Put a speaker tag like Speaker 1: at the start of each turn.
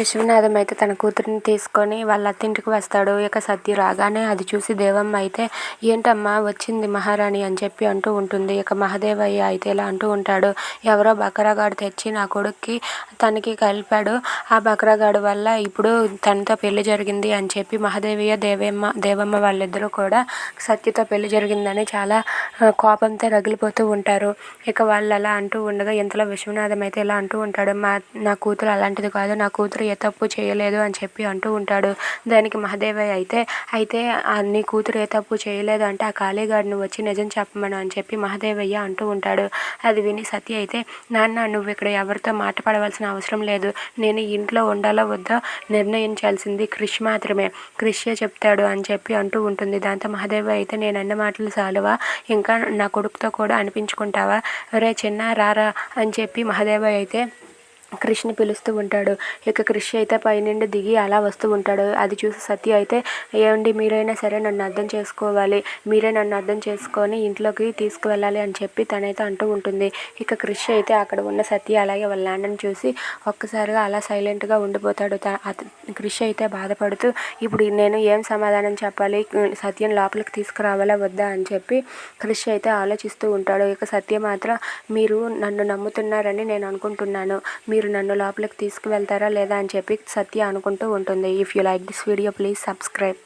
Speaker 1: విశ్వనాథం అయితే తన కూతురిని తీసుకొని వాళ్ళ అత్తింటికి వస్తాడు. ఇక సత్య రాగానే అది చూసి దేవమ్మ అయితే ఏంటమ్మా వచ్చింది మహారాణి అని చెప్పి అంటూ ఉంటుంది. ఇక మహాదేవయ్య అయితే ఇలా అంటూ ఉంటాడు. ఎవరో బకరాగాడు తెచ్చి నా కొడుక్కి తనకి కలిపాడు. ఆ బకరాగాడు వల్ల ఇప్పుడు తనతో పెళ్ళి జరిగింది అని చెప్పి మహాదేవయ్య దేవమ్మ దేవమ్మ వాళ్ళిద్దరూ కూడా సత్యతో పెళ్ళి జరిగిందని చాలా కోపంతో రగిలిపోతూ ఉంటారు. ఇక వాళ్ళు అలా అంటూ ఉండగా ఇంతలో విశ్వనాథం అయితే ఇలా అంటూ ఉంటాడు. మా నా కూతురు అలాంటిది కాదు. నా కూతురు ఏ తప్పు చేయలేదు అని చెప్పి అంటూ ఉంటాడు. దానికి మహాదేవయ్య అయితే అయితే నీ కూతురు ఏ తప్పు చేయలేదు అంటే ఆ కాళీగాడిని వచ్చి నిజం చెప్పమను అని చెప్పి మహాదేవయ్య అంటూ ఉంటాడు. అది విని సత్య అయితే నాన్న నువ్వు ఇక్కడ ఎవరితో మాట పడవలసిన అవసరం లేదు. నేను ఇంట్లో ఉండాలో వద్దో? నిర్ణయించాల్సింది క్రిష్ మాత్రమే. క్రిషే చెప్తాడు అని చెప్పి అంటూ ఉంటుంది. దాంతో మహాదేవ అయితే నేను అన్న మాటలు చాలువా ఇంకా నా కొడుకుతో కూడా అనిపించుకుంటావా? రే చిన్న రారా అని చెప్పి మహాదేవ అయితే క్రిష్ని పిలుస్తూ ఉంటాడు. ఇక క్రిష్ అయితే పైనుండి దిగి అలా వస్తూ ఉంటాడు. అది చూసి సత్య అయితే ఏమండి మీరైనా సరే నన్ను అర్థం చేసుకోవాలి. మీరే నన్ను అర్థం చేసుకొని ఇంట్లోకి తీసుకువెళ్ళాలి అని చెప్పి తనైతే అంటూ ఉంటుంది. ఇక క్రిష్ అయితే అక్కడ ఉన్న సత్య అలాగే వాళ్ళ నాన్నని చూసి ఒక్కసారిగా అలా సైలెంట్గా ఉండిపోతాడు. త- క్రిష్ అయితే బాధపడుతూ ఇప్పుడు నేను ఏం సమాధానం చెప్పాలి? సత్యం లోపలికి తీసుకురావాలా? వద్దా? అని చెప్పి క్రిష్ అయితే ఆలోచిస్తూ ఉంటాడు. ఇక సత్య మాత్రం మీరు నన్ను నమ్ముతున్నారని నేను అనుకుంటున్నాను. మీరు నన్ను లోపలికి తీసుకువెళ్తారా లేదా అని చెప్పి సత్య అనుకుంటూ ఉంటుంది. If you like this video please subscribe